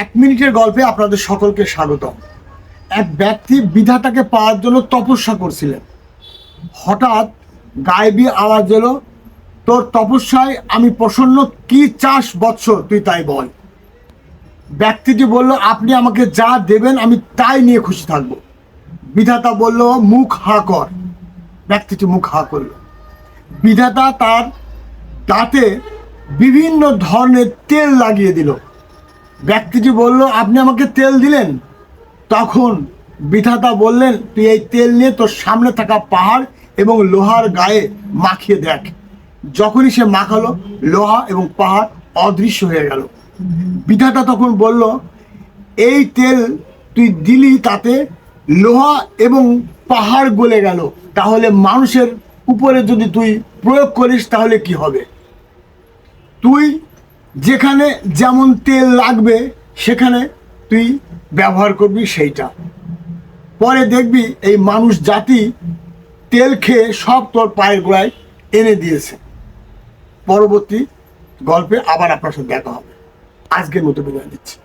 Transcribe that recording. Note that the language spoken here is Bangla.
এক মিনিটের গল্পে আপনাদের সকলকে স্বাগতম। এক ব্যক্তি বিধাতাকে পাওয়ার জন্য তপস্যা করছিলেন। হঠাৎ গায়েবী আওয়াজ এলো, তোর তপস্যায় আমি প্রসন্ন, কি চাস বৎস তুই তাই বল। ব্যক্তিটি বলল, আপনি আমাকে যা দেবেন, আমি তাই নিয়ে খুশি থাকব। বিধাতা বলল, মুখ হা কর। ব্যক্তিটি মুখ হা করল। বিধাতা তার দাঁতে বিভিন্ন ধরনের তেল লাগিয়ে দিল। ব্যক্তিটি বলল, আপনি আমাকে তেল দিলেন। তখন বিধাতা বললেন, তুই এই তেল নিয়ে তোর সামনে থাকা পাহাড় এবং লোহার গায়ে মাখিয়ে দেখ। যখনই সে মাখালো, লোহা এবং পাহাড় অদৃশ্য হয়ে গেল। বিধাতা তখন বলল, এই তেল তুই দিলি তাতে লোহা এবং পাহাড় গলে গেল। তাহলে মানুষের উপরে যদি তুই প্রয়োগ করিস, তাহলে কি হবে? তুই যেখানে যেমন তেল লাগবে, সেখানে তুই ব্যবহার করবি সেইটা। পরে দেখবি এই মানুষ জাতি তেল খেয়ে সব তোর পায়ের গোড়ায় এনে দিয়েছে। পরবর্তী গল্পে আবার আপনার সাথে দেখা হবে। আজকের মতো বিদায় দিচ্ছি